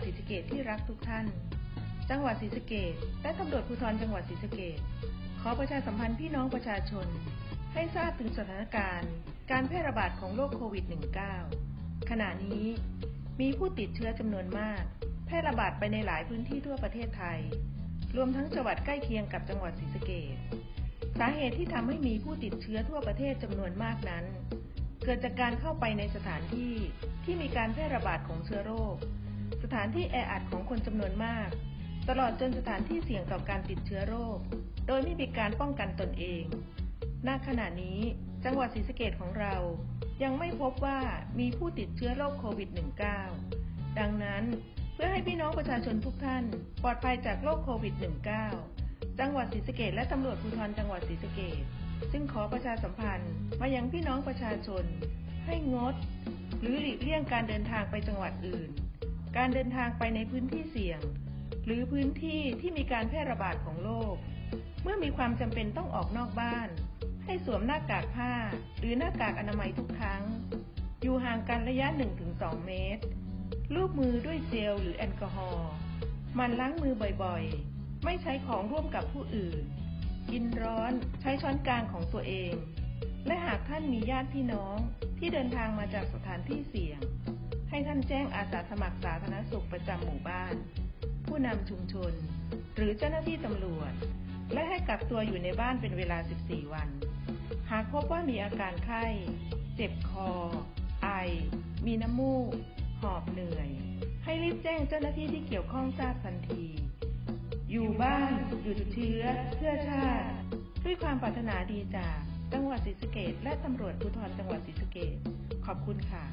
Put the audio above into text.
จังหวัดศรีสะเกษที่รักทุกท่าน จังหวัดศรีสะเกษและตำรวจภูธรจังหวัดศรีสะเกษขอประชาสัมพันธ์พี่น้องประชาชน ให้ทราบถึงสถานการณ์ การแพร่ระบาดของโรคโควิด -19 ขณะนี้มีผู้ติดเชื้อจำนวนมาก แพร่ระบาดไปในหลายพื้นที่ทั่วประเทศไทย รวมทั้งจังหวัดใกล้เคียงกับจังหวัดศรีสะเกษสาเหตุที่ทำให้มีผู้ติดเชื้อทั่วประเทศจำนวนมากนั้น เกิดจากการเข้าไปในสถานที่ที่มีการแพร่ระบาดของเชื้อโรค สถานที่แออัดของคนจำนวนมาก ตลอดจนสถานที่เสี่ยงต่อการติดเชื้อโรค โดยไม่มีการป้องกันตนเอง ณ ขณะนี้ จังหวัดศรีสะเกษของเรา ยังไม่พบว่ามีผู้ติดเชื้อโรคโควิด -19 ดังนั้นเพื่อให้พี่น้องประชาชนทุกท่าน ปลอดภัยจากโรคโควิด -19 จังหวัดศรีสะเกษและตำรวจภูธรจังหวัดศรีสะเกษจึงขอประชาสัมพันธ์มายังพี่น้องประชาชน ให้งด หรือหลีกเลี่ยงการเดินทางไปจังหวัดอื่น การเดินทางไปในพื้นที่เสี่ยง หรือพื้นที่ที่มีการแพร่ระบาดของโรค เมื่อมีความจำเป็นต้องออกนอกบ้าน ให้สวมหน้ากากผ้า หรือหน้ากากอนามัยทุกครั้ง อยู่ห่างกันระยะ 1-2 เมตร ลูบมือด้วยเจลหรือแอลกอฮอล์ มันล้างมือบ่อยๆ ไม่ใช้ของร่วมกับผู้อื่น กินร้อนใช้ช้อนกลางของตัวเอง และหากท่านมีญาติพี่น้องที่เดินทางมาจากสถานที่เสี่ยง ให้ท่านแจ้งอาสาสมัครสาธารณสุขประจำหมู่บ้าน ผู้นำชุมชน หรือเจ้าหน้าที่ตำรวจ และให้กักตัวอยู่ในบ้านเป็นเวลา 14 วัน หากพบว่ามีอาการไข้ เจ็บคอ ไอ มีน้ำมูก หอบเหนื่อย ให้รีบแจ้งเจ้าหน้าที่ที่เกี่ยวข้องทราบทันที อยู่บ้าน หยุดเชื้อ เพื่อชาติ ด้วยความปรารถนาดีจากจังหวัดศรีสะเกษและตำรวจภูธรจังหวัดศรีสะเกษขอบคุณค่ะ